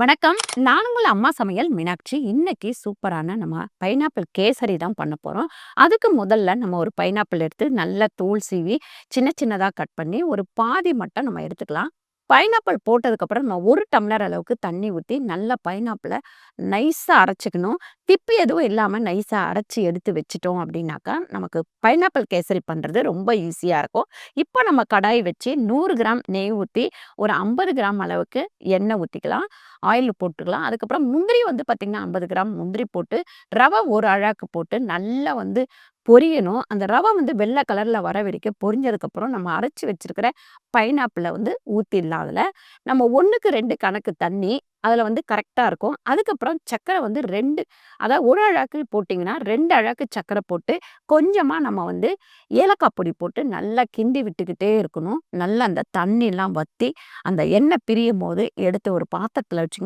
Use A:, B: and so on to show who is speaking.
A: வணக்கம். நான் உங்கள் அம்மா சமையல் மீனாட்சி. இன்னைக்கு சூப்பரான நம்ம பைனாப்பிள் கேசரி தான் பண்ண போறோம். அதுக்கு முதல்ல நம்ம ஒரு பைனாப்பிள் எடுத்து நல்லா தூள் சீவி, சின்ன சின்னதா கட் பண்ணி, ஒரு பாதி மட்டும் நம்ம எடுத்துக்கலாம். பைனாப்பிள் போட்டதுக்கப்புறம் நம்ம ஒரு டம்ளர் அளவுக்கு தண்ணி ஊற்றி நல்லா பைனாப்பிளை நைஸாக அரைச்சிக்கணும் திப்பி எதுவும் இல்லாமல் நைஸாக அரைச்சி எடுத்து வச்சுட்டோம் அப்படின்னாக்கா, நமக்கு பைனாப்பிள் கேசரி பண்ணுறது ரொம்ப ஈஸியாக இருக்கும். இப்போ நம்ம கடாய் வச்சு நூறு கிராம் நெய் ஊற்றி ஒரு 50 கிராம் அளவுக்கு எண்ணெய் ஊற்றிக்கலாம் ஆயில் போட்டுக்கலாம். அதுக்கப்புறம் முந்திரி வந்து பார்த்திங்கன்னா ஐம்பது கிராம் முந்திரி போட்டு, ரவை ஒரு அழாக்கு போட்டு நல்லா வந்து பொரியணும். அந்த ரவை வந்து வெள்ளை கலரில் வர வரைக்கும் பொரிஞ்சதுக்கப்புறம், நம்ம அரைச்சி வச்சுருக்கிற பைனாப்பிளை வந்து ஊற்றிடலாம் அதில் நம்ம 1க்கு 2 கணக்கு தண்ணி, அதில் வந்து கரெக்டாக இருக்கும். அதுக்கப்புறம் சக்கரை வந்து ரெண்டு அதாவது ஒரு அழாக்கு போட்டிங்கன்னா ரெண்டு அழாக்கு சக்கரை போட்டு, கொஞ்சமாக நம்ம வந்து ஏலக்காய் பொடி போட்டு நல்லா கிண்டி விட்டுக்கிட்டே இருக்கணும். நல்லா அந்த தண்ணிலாம் வத்தி, அந்த எண்ணெய் பிரியும் போது எடுத்து ஒரு பாத்திரத்தில் வச்சுக்கணும்